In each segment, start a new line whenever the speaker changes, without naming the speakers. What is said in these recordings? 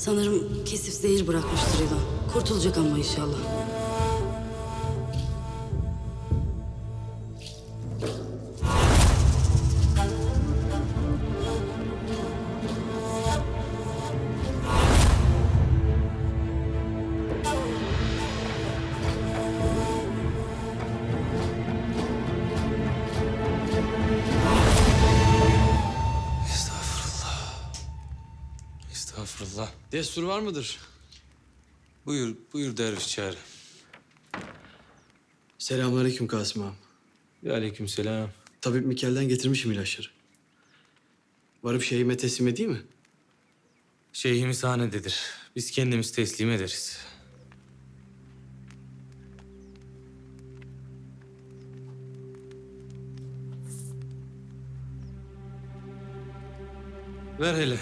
Sanırım kesif zehir bırakmıştır yılan. Kurtulacak ama inşallah.
Estağfurullah. Destur var mıdır? Buyur, buyur derviş çağrı.
Selamünaleyküm Kasım ağam.
Ve aleykümselam.
Tabip Mikel'den getirmişim ilaçları. Varıp şeyime teslim edeyim mi?
Şeyhimiz hanededir. Biz kendimiz teslim ederiz. Ver hele.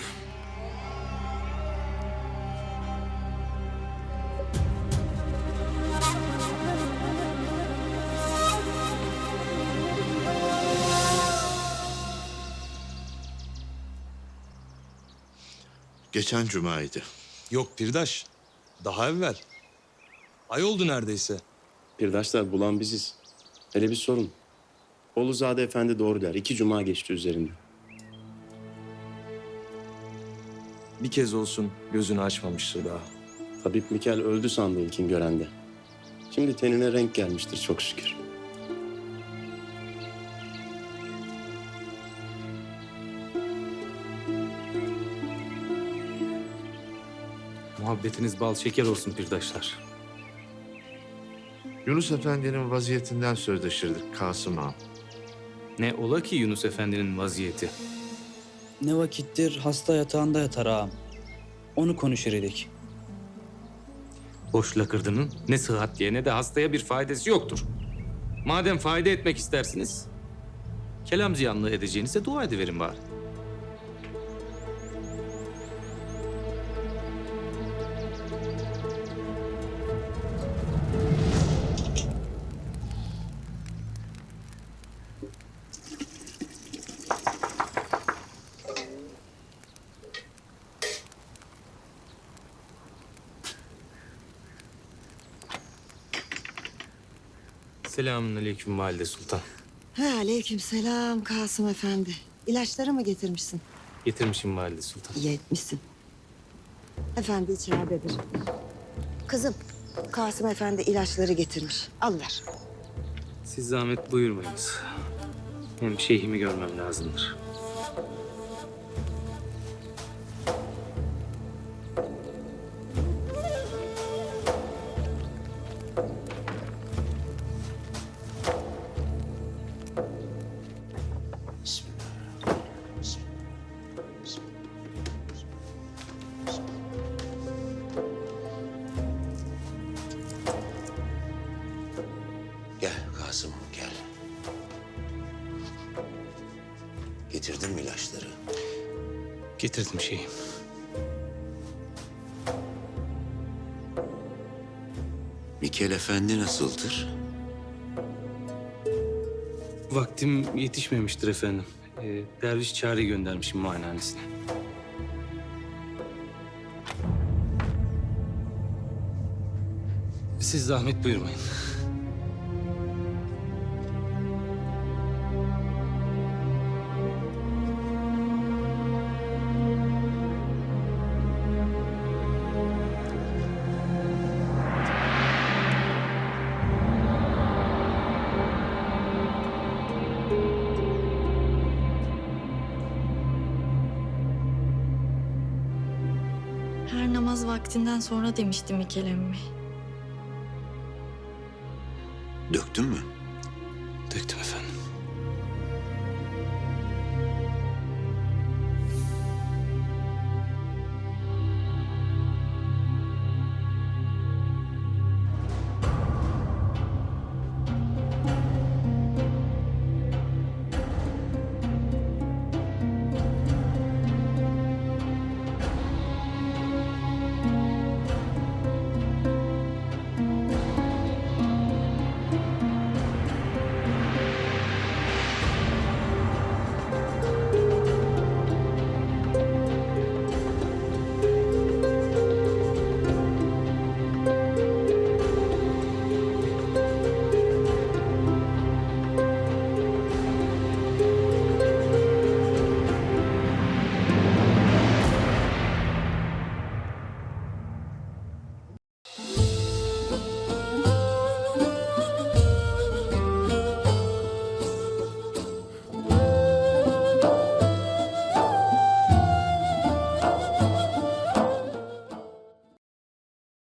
Geçen cumaydı.
Yok Pirdaş. Daha evvel. Ay oldu neredeyse.
Pirdaşlar bulan biziz. Hele bir sorun. Oğluzade Efendi doğru der. İki cuma geçti üzerinde.
Bir kez olsun gözünü açmamıştır daha.
Tabip Mikel öldü sandı ilkin görende. Şimdi tenine renk gelmiştir çok şükür.
Muhabbetiniz bal şeker olsun pirdaşlar.
Yunus Efendi'nin vaziyetinden sözleşirdik Kasım Ağam.
Ne ola ki Yunus Efendi'nin vaziyeti?
Ne vakittir hasta yatağında yatar ağam. Onu konuşur idik.
Boş lakırdının ne sıhhatliye ne de hastaya bir faydası yoktur. Madem fayda etmek istersiniz, kelam ziyanlığı edeceğinize dua ediverin bari. Selamun aleyküm valide sultan.
Ha, aleykümselam Kasım Efendi. İlaçları mı getirmişsin?
Getirmişim valide sultan.
İyi etmişsin. Efendi içeridedir. Kızım, Kasım Efendi ilaçları getirmiş. Al ver.
Siz zahmet buyurmayınız. Hem şeyhimi görmem lazımdır.
Getirdin mi ilaçları?
Getirdim şeyhim.
Mikel Efendi nasıldır?
Vaktim yetişmemiştir efendim. Ee, derviş çare göndermişim muayenehanesine. Siz zahmet buyurmayın.
Her namaz vaktinden sonra demişti Mikel emmi.
Döktün mü?